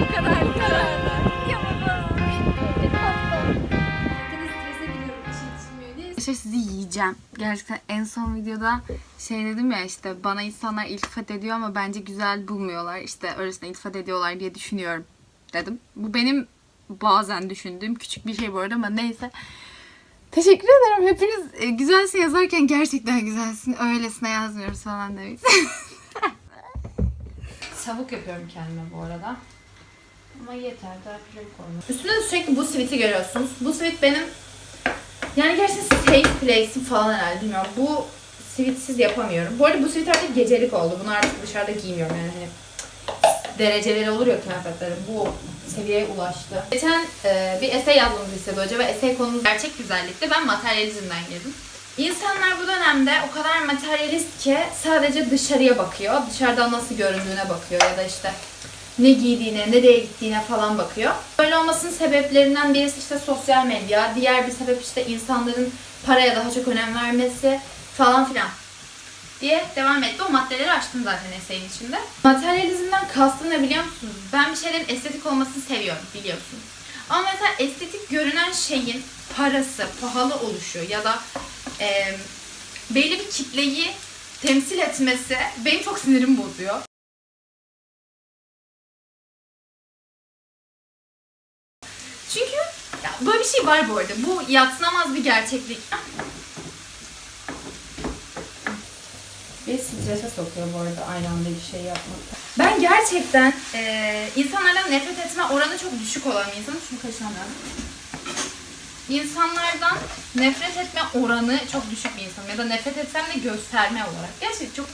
Bu kadar bu kadar. Arkadaşlar sizi yiyeceğim. Gerçekten en son videoda şey dedim ya işte bana insanlar iltifat ediyor ama bence güzel bulmuyorlar. İşte öylesine iltifat ediyorlar diye düşünüyorum dedim. Bu benim bazen düşündüğüm küçük bir şey bu arada ama neyse. Teşekkür ederim. Hepiniz e, güzelsin yazarken gerçekten güzelsin. Öylesine yazmıyoruz falan demek. Tavuk yapıyorum kendime bu arada. Ama yeter daha pilav koyma. Üstünde de sürekli bu sweet'i görüyorsunuz. Bu sweet benim yani gerçekten safe place'im falan herhalde bilmiyorum. Bu sweatsiz yapamıyorum. Bu arada bu sweat artık gecelik oldu. Bunu artık dışarıda giymiyorum yani hani dereceleri olur ya kıyafetlerin. Bu seviyeye ulaştı. Geçen e, bir essay yazmamızı istedi hoca ve essay konumuz gerçek güzellikti. Ben materyalizmden girdim. İnsanlar bu dönemde o kadar materyalist ki sadece dışarıya bakıyor. Dışarıdan nasıl göründüğüne bakıyor ya da işte ne giydiğine, nereye gittiğine falan bakıyor. Böyle olmasının sebeplerinden birisi işte sosyal medya, diğer bir sebep işte insanların paraya daha çok önem vermesi falan filan diye devam etti. O maddeleri açtım zaten eseyin içinde. Materyalizmden kastım ne biliyor musunuz? Ben bir şeylerin estetik olmasını seviyorum biliyorsunuz. Ama mesela estetik görünen şeyin parası, pahalı oluşu ya da e, belli bir kitleyi temsil etmesi benim çok sinirimi bozuyor. Şey var bu arada. Bu yatsınamaz bir gerçeklik. Beni strese sokuyor bu arada aynı anda bir şey yapmak. Ben gerçekten eee insanlardan nefret etme oranı çok düşük olan bir insanım. Şunu kaçırmam lazım. İnsanlardan nefret etme oranı çok düşük bir insanım. Ya da nefret etsem de gösterme olarak. Gerçekten çok...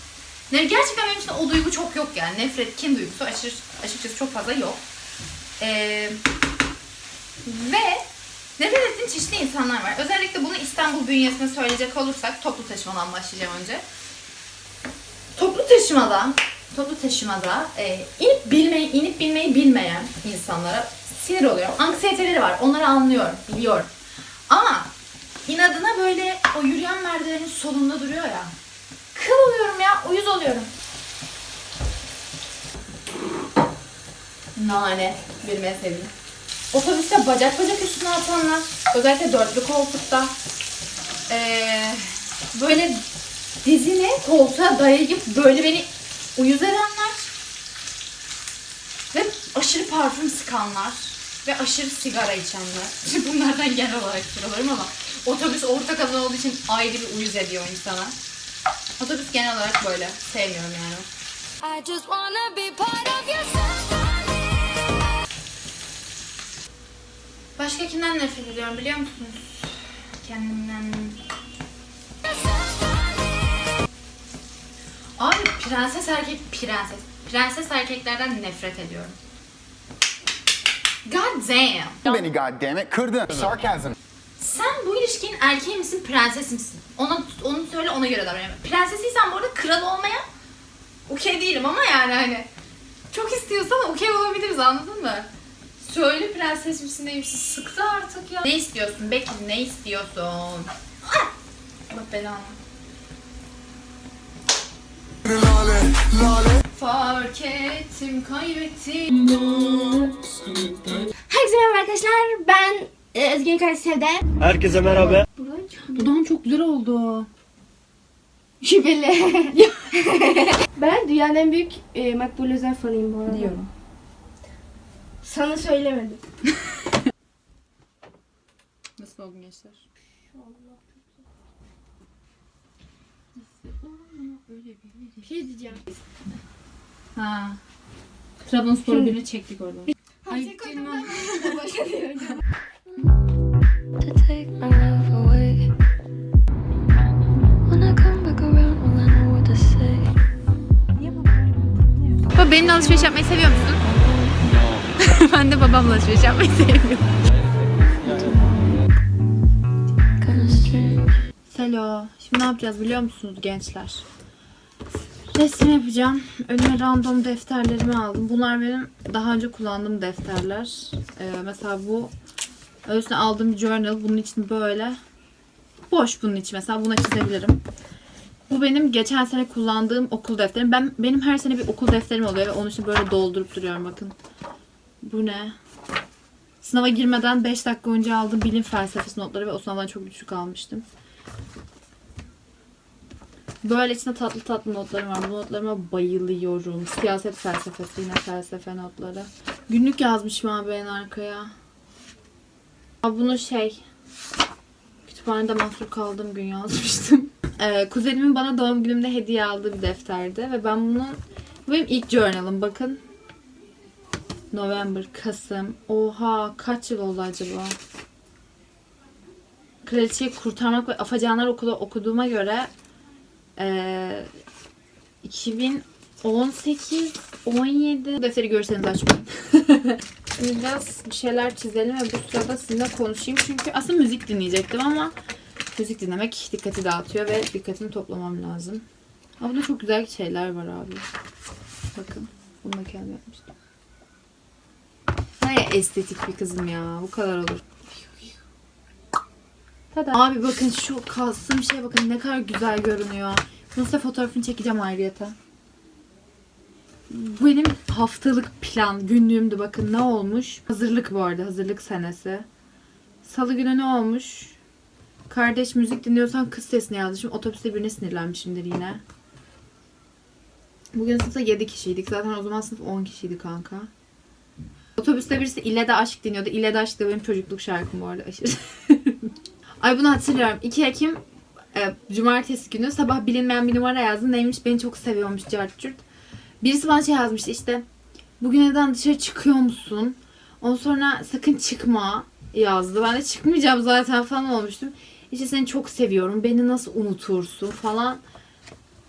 Gerçekten benim için o duygu çok yok yani. Nefret, kin duygusu aşırı, açıkçası çok fazla yok. Eee ve nefret ettiğim çeşitli insanlar var. Özellikle bunu İstanbul bünyesinde söyleyecek olursak toplu taşımadan başlayacağım önce. Toplu taşımada, toplu taşımada e, inip bilmeyi, inip bilmeyi bilmeyen insanlara sinir oluyorum. Anksiyeteleri var. Onları anlıyorum, biliyorum. Ama inadına böyle o yürüyen merdivenin solunda duruyor ya. Kıl oluyorum ya, uyuz oluyorum. Nane, en sevdiğim. Otobüste bacak bacak üstüne atanlar, özellikle dörtlü koltukta ee, böyle dizini koltuğa dayayıp böyle beni uyuz edenler ve aşırı parfüm sıkanlar ve aşırı sigara içenler. Bunlardan genel olarak sıralarım ama otobüs orta alan olduğu için ayrı bir uyuz ediyor insana. Otobüs genel olarak böyle. Sevmiyorum yani. I just wanna be part of your Başka kimden nefret ediyorum biliyor musunuz? Kendimden. Abi prenses erkek prenses. Prenses erkeklerden nefret ediyorum. God damn. beni goddammit. Kırdın. Sarcasm. Sen bu ilişkinin erkeği misin, prenses misin? Ona onu söyle ona göre davran. Prensesiysen bu arada kral olmaya okey değilim ama yani hani çok istiyorsan okey olabiliriz anladın mı? Söyle prenses misin değil misin? Sıktı artık ya. Ne istiyorsun Bekir ne istiyorsun? Allah belanı. Fark ettim kaybettim. Herkese merhaba arkadaşlar. Ben e, Özge'nin kardeşi Sevde. Herkese merhaba. Dudağım çok güzel oldu. Şüpheli. ben dünyanın en büyük e, Makbul Özel fanıyım bu arada. Diyorum. Sana söylemedim. Nasıl oldun gençler? Bir şey diyeceğim. Ha. Trabzonspor günü çektik oradan. Ay, Cemil. to take my love away. When I come back around, will I know what to say? Baba benimle alışveriş yapmayı seviyor musun? ben de babamla alışveriş yapmayı seviyorum. Şimdi ne yapacağız biliyor musunuz gençler? Resim yapacağım. Önüme random defterlerimi aldım. Bunlar benim daha önce kullandığım defterler. Ee, mesela bu öylesine aldığım journal. Bunun için böyle boş bunun içi mesela. Buna çizebilirim. Bu benim geçen sene kullandığım okul defterim. Ben benim her sene bir okul defterim oluyor ve onun için böyle doldurup duruyorum bakın. Bu ne? Sınava girmeden 5 dakika önce aldığım bilim felsefesi notları ve o sınavdan çok düşük almıştım. Böyle içinde tatlı tatlı notlarım var. Bu notlarıma bayılıyorum. Siyaset felsefesi yine felsefe notları. Günlük yazmışım abi en arkaya. Bunu şey kütüphanede mahsur kaldığım gün yazmıştım. Ee, kuzenimin bana doğum günümde hediye aldığı bir defterdi ve ben bunu bu benim ilk journalım bakın. November, Kasım. Oha kaç yıl oldu acaba? Kraliçeyi Kurtarmak ve Afacanlar Okulu okuduğuma göre eee 2018 17 Bu defteri görseniz açmayın. Biraz bir şeyler çizelim ve bu sırada sizinle konuşayım. Çünkü aslında müzik dinleyecektim ama müzik dinlemek dikkati dağıtıyor ve dikkatimi toplamam lazım. Ama burada çok güzel şeyler var abi. Bakın. Bunu da kendim yapmıştım. Ay estetik bir kızım ya. Bu kadar olur. Tada. Abi bakın şu kastığım şeye bakın ne kadar güzel görünüyor. Size fotoğrafını çekeceğim ayrıyeten. Bu Benim haftalık plan, günlüğümdü bakın ne olmuş. Hazırlık bu arada, hazırlık senesi. Salı günü ne olmuş? Kardeş müzik dinliyorsan kız sesini yazmışım. Otobüste birine sinirlenmişimdir yine. Bugün sınıfta 7 kişiydik. Zaten o zaman sınıf 10 kişiydi kanka. Otobüste birisi İlle de Aşk dinliyordu. İlle de Aşk da benim çocukluk şarkım bu arada aşırı. Ay bunu hatırlıyorum. 2 Ekim e, Cumartesi günü sabah bilinmeyen bir numara yazdı. Neymiş beni çok seviyormuş cart curt. Birisi bana şey yazmıştı işte. Bugün evden dışarı çıkıyor musun? Ondan sonra sakın çıkma yazdı. Ben de çıkmayacağım zaten falan olmuştum. İşte seni çok seviyorum. Beni nasıl unutursun falan.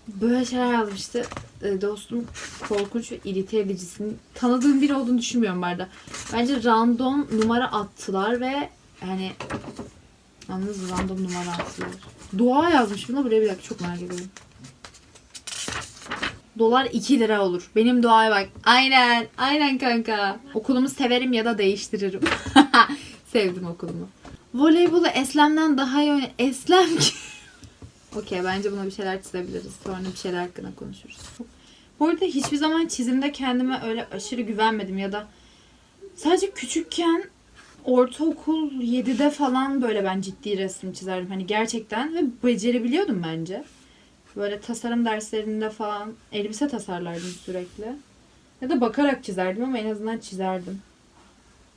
Böyle şeyler yazmıştı. E, dostum korkunç ve irite edicisin. Tanıdığım biri olduğunu düşünmüyorum bu arada. Bence random numara attılar ve yani Yalnız random numara attılar. Dua yazmış buna buraya bir dakika çok merak ediyorum. Dolar 2 lira olur. Benim duaya bak. Aynen. Aynen kanka. Okulumu severim ya da değiştiririm. Sevdim okulumu. Voleybolu Eslem'den daha iyi oyna... Eslem ki... Okey bence buna bir şeyler çizebiliriz. Sonra bir şeyler hakkında konuşuruz. Bu arada hiçbir zaman çizimde kendime öyle aşırı güvenmedim ya da sadece küçükken ortaokul 7'de falan böyle ben ciddi resim çizerdim. Hani gerçekten ve becerebiliyordum bence. Böyle tasarım derslerinde falan elbise tasarlardım sürekli. Ya da bakarak çizerdim ama en azından çizerdim.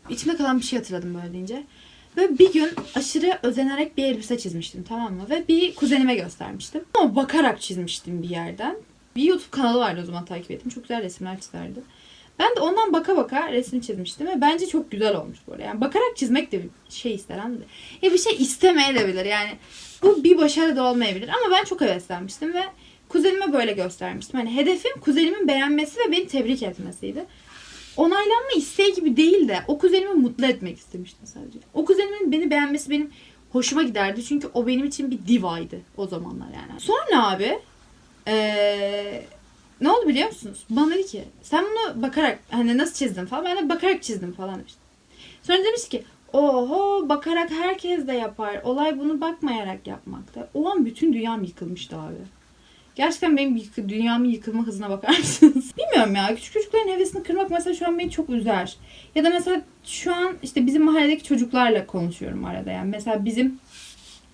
İçimde kalan bir şey hatırladım böyle deyince. Ve bir gün aşırı özenerek bir elbise çizmiştim tamam mı? Ve bir kuzenime göstermiştim. Ama bakarak çizmiştim bir yerden. Bir YouTube kanalı vardı o zaman takip ettim. Çok güzel resimler çizerdi. Ben de ondan baka baka resim çizmiştim ve bence çok güzel olmuş bu arada. Yani bakarak çizmek de bir şey ister anladın? Ya bir şey istemeyebilir yani. Bu bir başarı da olmayabilir ama ben çok heveslenmiştim ve kuzenime böyle göstermiştim. Hani hedefim kuzenimin beğenmesi ve beni tebrik etmesiydi. Onaylanma isteği gibi değil de o kuzenimi mutlu etmek istemiştim sadece. O kuzenimin beni beğenmesi benim hoşuma giderdi. Çünkü o benim için bir divaydı o zamanlar yani. Sonra abi eee ne oldu biliyor musunuz? Bana dedi ki sen bunu bakarak hani nasıl çizdin falan. Ben de bakarak çizdim falan demiştim. Sonra demiş ki oho bakarak herkes de yapar. Olay bunu bakmayarak yapmakta. O an bütün dünyam yıkılmıştı abi. Gerçekten benim yıkı, dünyamın yıkılma hızına bakar mısınız? Bilmiyorum ya. Küçük çocukların hevesini kırmak mesela şu an beni çok üzer. Ya da mesela şu an işte bizim mahalledeki çocuklarla konuşuyorum arada. Yani mesela bizim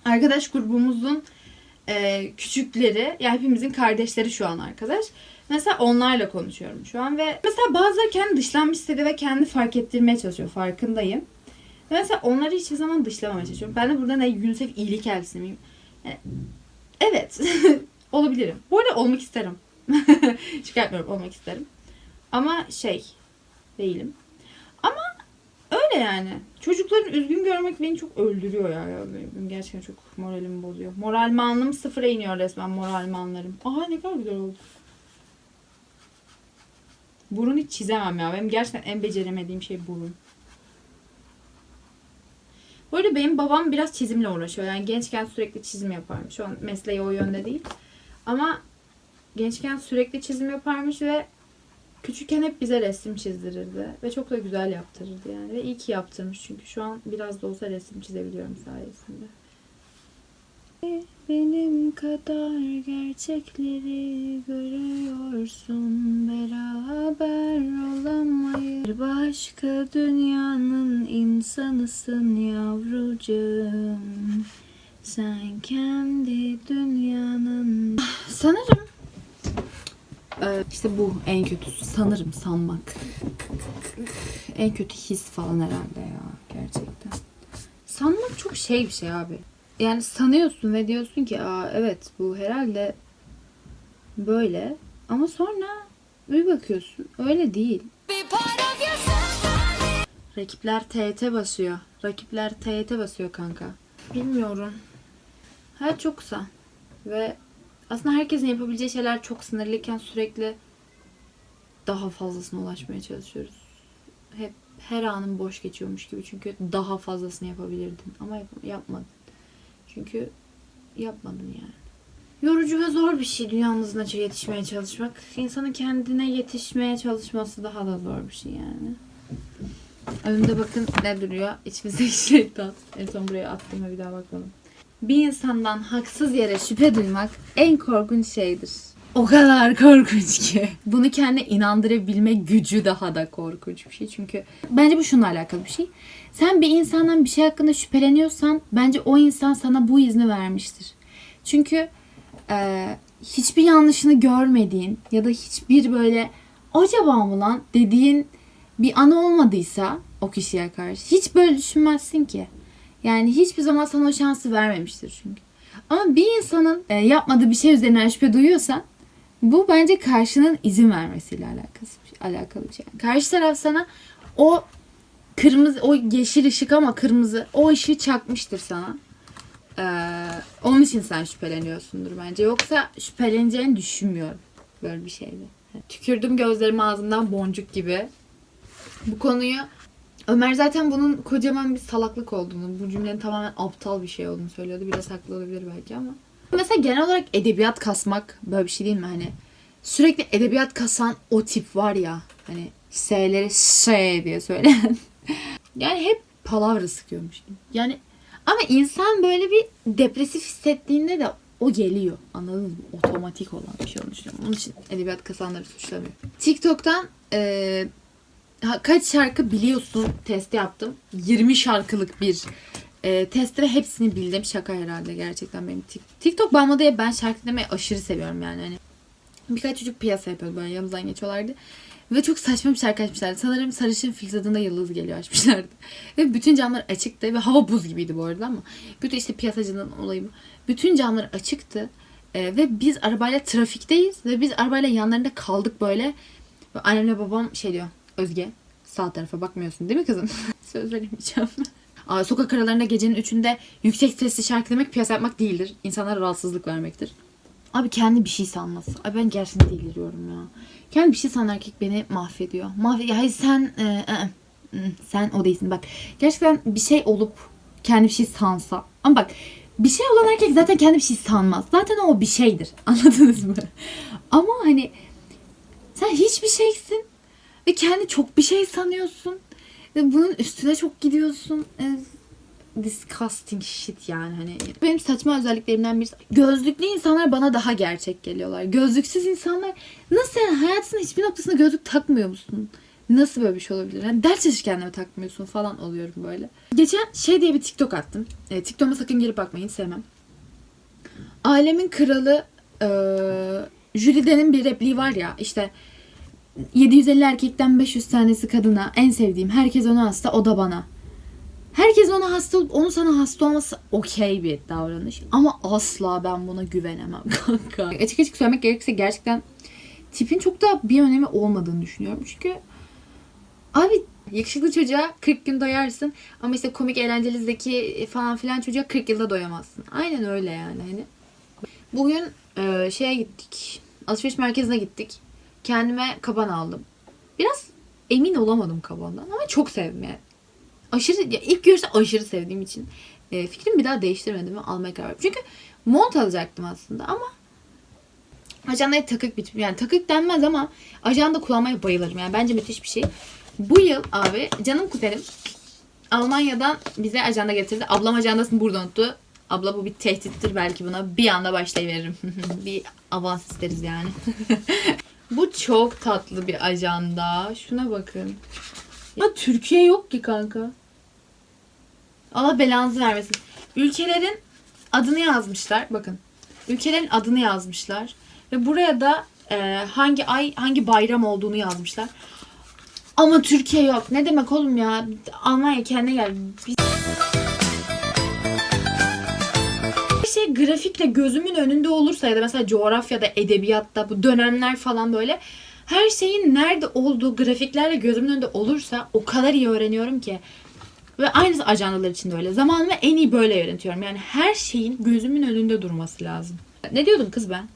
arkadaş grubumuzun e, küçükleri, yani hepimizin kardeşleri şu an arkadaş. Mesela onlarla konuşuyorum şu an ve mesela bazıları kendi dışlanmış hissediyor ve kendi fark ettirmeye çalışıyor. Farkındayım. Ve mesela onları hiçbir zaman dışlamamaya çalışıyorum. Ben de burada ne UNICEF iyilik elçisi miyim? Yani, evet. Olabilirim. Bu arada olmak isterim. Çıkartmıyorum olmak isterim. Ama şey değilim. Ama öyle yani. Çocukların üzgün görmek beni çok öldürüyor ya. gerçekten çok moralimi bozuyor. Moral manlım sıfıra iniyor resmen moral manlarım. Aha ne kadar güzel oldu. Burun hiç çizemem ya. Benim gerçekten en beceremediğim şey burun. Bu arada benim babam biraz çizimle uğraşıyor. Yani gençken sürekli çizim yaparmış. Şu an mesleği o yönde değil. Ama gençken sürekli çizim yaparmış ve küçükken hep bize resim çizdirirdi. Ve çok da güzel yaptırırdı yani. Ve iyi ki yaptırmış çünkü şu an biraz da olsa resim çizebiliyorum sayesinde. benim kadar gerçekleri görüyorsun beraber olamayız başka dünyanın insanısın yavrucuğum sen kendi dünyanın sanırım ee, işte bu en kötüsü sanırım sanmak en kötü his falan herhalde ya gerçekten sanmak çok şey bir şey abi yani sanıyorsun ve diyorsun ki Aa, evet bu herhalde böyle ama sonra bir bakıyorsun öyle değil. Rakipler TYT basıyor. Rakipler TYT basıyor kanka. Bilmiyorum. Hayat çok kısa. Ve aslında herkesin yapabileceği şeyler çok sınırlıyken sürekli daha fazlasına ulaşmaya çalışıyoruz. Hep her anın boş geçiyormuş gibi. Çünkü daha fazlasını yapabilirdin. Ama yap- yapmadın. Çünkü yapmadın yani. Yorucu ve zor bir şey dünyamızın açığa yetişmeye çalışmak. İnsanın kendine yetişmeye çalışması daha da zor bir şey yani. Önümde bakın ne duruyor? İçimizdeki şeytan. En son buraya attığıma bir daha bakmadım. Bir insandan haksız yere şüphe duymak en korkunç şeydir. O kadar korkunç ki. Bunu kendine inandırabilme gücü daha da korkunç bir şey. Çünkü bence bu şununla alakalı bir şey. Sen bir insandan bir şey hakkında şüpheleniyorsan bence o insan sana bu izni vermiştir. Çünkü e, hiçbir yanlışını görmediğin ya da hiçbir böyle acaba mı lan dediğin bir anı olmadıysa o kişiye karşı hiç böyle düşünmezsin ki. Yani hiçbir zaman sana o şansı vermemiştir çünkü. Ama bir insanın e, yapmadığı bir şey üzerinden şüphe duyuyorsan bu bence karşının izin vermesiyle alakası, alakalı bir şey. Yani karşı taraf sana o kırmızı, o yeşil ışık ama kırmızı o ışığı çakmıştır sana. Ee, onun için sen şüpheleniyorsundur bence. Yoksa şüpheleneceğini düşünmüyorum böyle bir şeyde. Tükürdüm gözlerim ağzımdan boncuk gibi. Bu konuyu Ömer zaten bunun kocaman bir salaklık olduğunu, bu cümlenin tamamen aptal bir şey olduğunu söylüyordu. Biraz haklı olabilir belki ama. Mesela genel olarak edebiyat kasmak böyle bir şey değil mi? Hani sürekli edebiyat kasan o tip var ya. Hani S'leri S diye söyleyen. yani hep palavra sıkıyormuş. Yani ama insan böyle bir depresif hissettiğinde de o geliyor. Anladın mı? Otomatik olan bir şey düşünüyorum. Onun için edebiyat kasanları suçlamıyorum. TikTok'tan ha, kaç şarkı biliyorsun testi yaptım. 20 şarkılık bir e, test ve hepsini bildim. Şaka herhalde gerçekten benim Tik- TikTok bağımlı diye ben şarkı dinlemeyi aşırı seviyorum yani. Hani birkaç çocuk piyasa yapıyordu böyle yanımızdan geçiyorlardı. Ve çok saçma bir şarkı açmışlardı. Sanırım Sarışın Filiz adında Yıldız geliyor açmışlardı. Ve bütün camlar açıktı ve hava buz gibiydi bu arada ama. Bütün işte piyasacının olayı bu. Bütün camlar açıktı. E, ve biz arabayla trafikteyiz ve biz arabayla yanlarında kaldık böyle. Ve annemle babam şey diyor. Özge sağ tarafa bakmıyorsun değil mi kızım? Söz veremeyeceğim. Aa, sokak aralarında gecenin üçünde yüksek sesli şarkı demek piyasa yapmak değildir. İnsanlara rahatsızlık vermektir. Abi kendi bir şey sanması. Abi ben gerçekten deliriyorum ya. Kendi bir şey sanan erkek beni mahvediyor. Mahvediyor. Hayır sen e, e, e, sen o değilsin. Bak gerçekten bir şey olup kendi bir şey sansa. Ama bak bir şey olan erkek zaten kendi bir şey sanmaz. Zaten o bir şeydir. Anladınız mı? Ama hani sen hiçbir şeysin ve kendi çok bir şey sanıyorsun. Ve bunun üstüne çok gidiyorsun. E, disgusting shit yani hani. Benim saçma özelliklerimden birisi. Gözlüklü insanlar bana daha gerçek geliyorlar. Gözlüksüz insanlar nasıl yani hayatının hiçbir noktasında gözlük takmıyor musun? Nasıl böyle bir şey olabilir? Hani ders çalışırken de mi takmıyorsun falan oluyorum böyle. Geçen şey diye bir TikTok attım. E, TikTok'uma sakın girip bakmayın sevmem. Alemin kralı e, Jülide'nin bir repliği var ya işte 750 erkekten 500 tanesi kadına en sevdiğim herkes ona hasta o da bana. Herkes ona hasta olup onun sana hasta olması okey bir davranış. Ama asla ben buna güvenemem kanka. Açık açık söylemek gerekirse gerçekten tipin çok da bir önemi olmadığını düşünüyorum. Çünkü abi yakışıklı çocuğa 40 gün doyarsın ama işte komik eğlenceli zeki falan filan çocuğa 40 yılda doyamazsın. Aynen öyle yani hani. Bugün e, şeye gittik. Alışveriş merkezine gittik. Kendime kaban aldım. Biraz emin olamadım kabandan ama çok sevdim yani. Aşırı, ya ilk görüşte aşırı sevdiğim için e, fikrimi bir daha değiştirmedim ve almaya karar verdim. Çünkü mont alacaktım aslında ama ajandaya takık bir yani takık denmez ama ajanda kullanmaya bayılırım. Yani bence müthiş bir şey. Bu yıl abi canım kuzenim Almanya'dan bize ajanda getirdi. Ablam ajandasını burada unuttu. Abla bu bir tehdittir belki buna bir anda başlayıveririm. bir avans isteriz yani. bu çok tatlı bir ajanda. Şuna bakın. Ya Türkiye yok ki kanka. Allah belanızı vermesin. Ülkelerin adını yazmışlar. Bakın. Ülkelerin adını yazmışlar. Ve buraya da e, hangi ay hangi bayram olduğunu yazmışlar. Ama Türkiye yok. Ne demek oğlum ya? Almanya kendine gel. Biz... Grafikle gözümün önünde olursa ya da mesela coğrafyada, edebiyatta bu dönemler falan böyle her şeyin nerede olduğu grafiklerle gözümün önünde olursa o kadar iyi öğreniyorum ki. Ve aynı ajandalar için de öyle. Zamanımı en iyi böyle yönetiyorum. Yani her şeyin gözümün önünde durması lazım. Ne diyordum kız ben?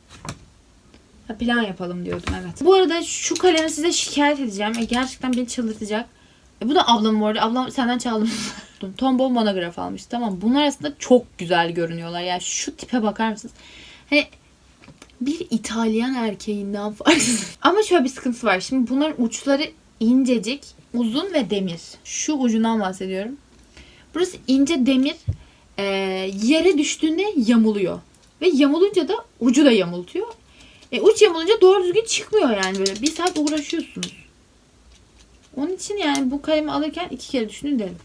Ha, plan yapalım diyordum evet. Bu arada şu kalemi size şikayet edeceğim. E, gerçekten beni çıldırtacak. E, bu da ablam arada. Ablam senden çaldım. Tombow monograf almış. Tamam bunlar aslında çok güzel görünüyorlar. Yani şu tipe bakar mısınız? Hani bir İtalyan erkeğinden farksız. Ama şöyle bir sıkıntısı var. Şimdi bunların uçları incecik, uzun ve demir. Şu ucundan bahsediyorum. Burası ince demir. e, yere düştüğünde yamuluyor. Ve yamulunca da ucu da yamultuyor. E, uç yamulunca doğru düzgün çıkmıyor yani böyle. Bir saat uğraşıyorsunuz. Onun için yani bu kalemi alırken iki kere düşünün derim.